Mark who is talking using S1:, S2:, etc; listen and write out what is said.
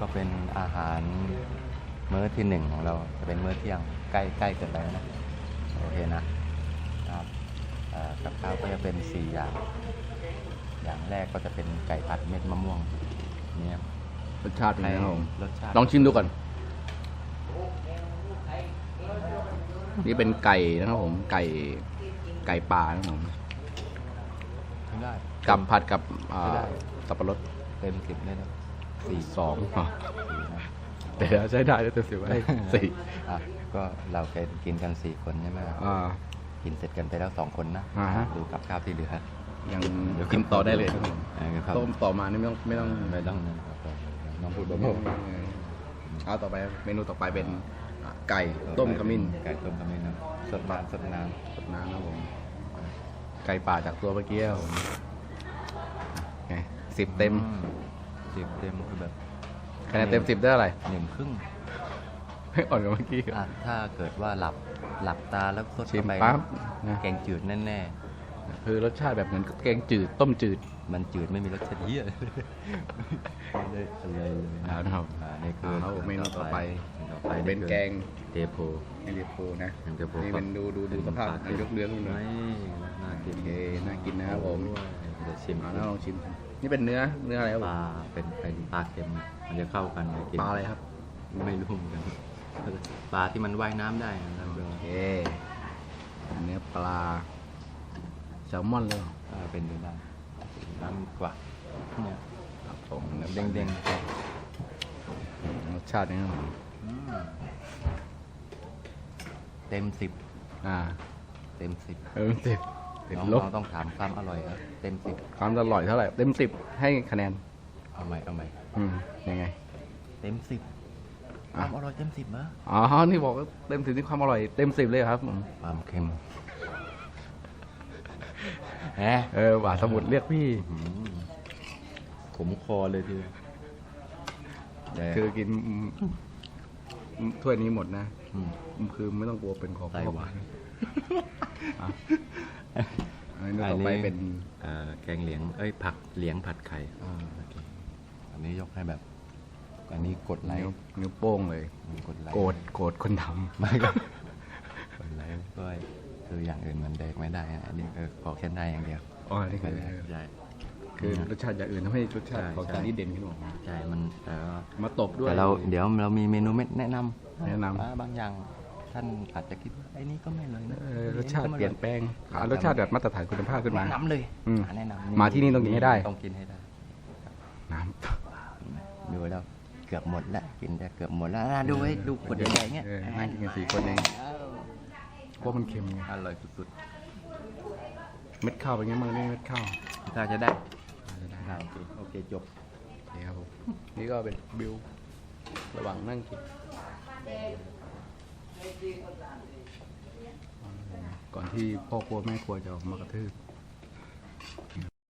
S1: ก็เป็นอาหารมื้อที่หนึ่งของเราจะเป็นมื้อเที่ยงใกล้ใกล้เกินไปแล้วนะโอเคนะครับเอ่อกับข้าวก็จะเป็นสี่อย่างอย่างแรกก็จะเป็นไก่ผัดเม็ดมะม่วงเนี่ย
S2: รสชาติเป็นไงครับผม
S1: รสชาติ
S2: ลองชิมดูก่อน นี่เป็นไก่นะครับผมไก่ไก่ป่านะครับผม
S1: ไม่ได้
S2: กับผัดกับอ่า
S1: ไม่ได้
S2: สับปะรด
S1: เต็มสิบเลยนะ สี่
S2: สองอ๋อ
S1: สี่นะ
S2: แต่ใช้ได้แล้วแต่สิบไอ้สี่
S1: อะก็เราเคยกินกันสี่คนใช่ไหม
S2: อ่า
S1: กินเสร็จกันไปแล้วสองคนนะ
S2: อ่าฮะ
S1: ดูกับข้าวที่เหลือ
S2: ยังกินต่อได้เลยครับผม
S1: เออครับ
S2: ต้มต่อมานี่ไม่ต้องไม่ต้อง
S1: ไม่ต้องนะครับน้องพูด
S2: เบา
S1: เบา
S2: ๆเอาต่อไปเมนูต่อไปเป็นอะไก่
S1: ๆ
S2: ต้มขมิ้น
S1: ไก่ต้มขมิ้นนะสดน้ำสดน้
S2: สดน้ำนะครับผม ไก่ป่าจากตัวเมื่อกี้ครับผมไงสิบำเต็ม
S1: อื สิบเต็มคือแบบ
S2: คะแนนเต็มสิบได้อะไร
S1: หนึ่งครึ่ง
S2: ไม่อ่อนกว่าเมื่อกี้
S1: อะถ้าเกิดว่าหลับหลับตาแล้วสด
S2: ชิม
S1: เข้าไป
S2: ปั๊บนะ
S1: แกงจืดแน่
S2: คือรสชาติแบบเหมือนแกงจืดต้มจืด
S1: ๆมันจืดไม่มีรสชาติเหี้ยเลยเลยเลย
S2: อ่านะครับ
S1: อ่านี่คือ
S2: เอาเมนูต่อไป
S1: ต่อไป
S2: เป็นแกง
S1: เทโพ
S2: นี่เรียกโพนะ
S1: แกงเทโพ
S2: นี่เป็นดูดูดูสภาพอันยกเลื้องดูหน่อย
S1: น่ากิน
S2: โอเคน่ากินนะครับผม
S1: เดี๋ยวชิม
S2: เอาแล้วลองชิม นี่เป็นเนื้อเนื้ออะไรครับ
S1: ป
S2: ผม
S1: ลาเป็นเป็นปลาเค็มมันจะเข้ากันเลยกิน
S2: ปลาอะไรครับ
S1: ไม่รู้เหมือนกันปลาที่มันว่ายน้ำได้นะครับ
S2: โอเคเนื้อปลา แซลมอนเลยเหรอ
S1: เออเป็นไปได้น้ำกว่าเนี่ย
S2: ครับผมเนื้อ
S1: เด้ง
S2: รสชาตินี่ครับผม
S1: ๆอืมเต็มสิบ
S2: อ่า
S1: เต็มสิบ
S2: เต็มสิบติด
S1: น้อง
S2: ลบ
S1: น้องต้องถามความอร่อยครับเต็มสิบ
S2: ความอร่อยเท่าไหร่เต็มสิบให้คะแนน
S1: เอาใหม่เอาใหม่
S2: อืมยังไง
S1: เต็มสิบค
S2: อะ
S1: วามอร่อยเต็มสิบนะ
S2: อ๋อ นี่บอกว่าเต็มสิบนี่ความอร่อยเต็มสิบเลยเหรอครับผม
S1: ความเค็ม แหม
S2: เออหวานสมุดเรียกพี่
S1: อื้อหือขมคอเลยทีเดียวแต่
S2: คือกินอืมอืมถ้วยนี้หมดนะ
S1: อืม
S2: อืมคือไม่ต้องกลัวเป็นของ
S1: ไตหวาน
S2: อะอันนี้ต่อไปเป็น
S1: เอ่อแกงเหลียง เอ้ย ผักเหลียงผัดไข่
S2: อ่า
S1: โอเคอันนี้ยกให้แบบ อันนี้กดไล
S2: นิ้ว
S1: ค์
S2: นิ้วโป้งเลย
S1: กดไลค์
S2: โกรธโกรธคนท
S1: ไม่ก็กดไลค์ด้วย คืออย่างอื่นมันเด็กไม่ได้นะอันนี้เออขอแค่ได้อย่างเดียวำ
S2: อ๋อนี่คือ
S1: ใช่
S2: คือรสชาติอย่างอื่นทำให้รสชาติ
S1: ใช่
S2: ของ
S1: ใช่
S2: จานนี้เด่นขึ้นมา
S1: ใช่มันแต่ว่า
S2: มาตบด้วย
S1: แต่เราเดี๋ยวเรามีเมนูไม่แนะนำ
S2: แนะนำ
S1: อ่าบางอย่างท่านอาจจะคิดว่าไอ้นี่ก็ไม่เลยนะ
S2: เออรสชาติเปลี่ยนแปลงหารสชาติแบบมาตรฐานคุณภาพขึ้นมา
S1: แนะนำเลย
S2: อืม
S1: อ่าแนะนำ
S2: มาที่นี่ต้องกินให้ได้
S1: ต้องกินให้ได้
S2: น้
S1: ดูแล้วเกือบหมดแล้วกินจะเกือบหมดแล้วอะดูไว้ดูขวดใหญ่ๆำเงี้ย
S2: เออนั่งกินกันสี่คนเอง เพราะมันเค็มไง
S1: อร่อยสุด
S2: เม็ดข้าวเป็นไงบ้างนี่เม็ดข้าว
S1: ๆถ้าจะได้ได้โอเคโอเคจบ
S2: โอเคครับผมนี่ก็เป็นบิวระหว่างนั่งกินก่อนที่พ่อครัวแม่ครัวจะออกมากระทืบ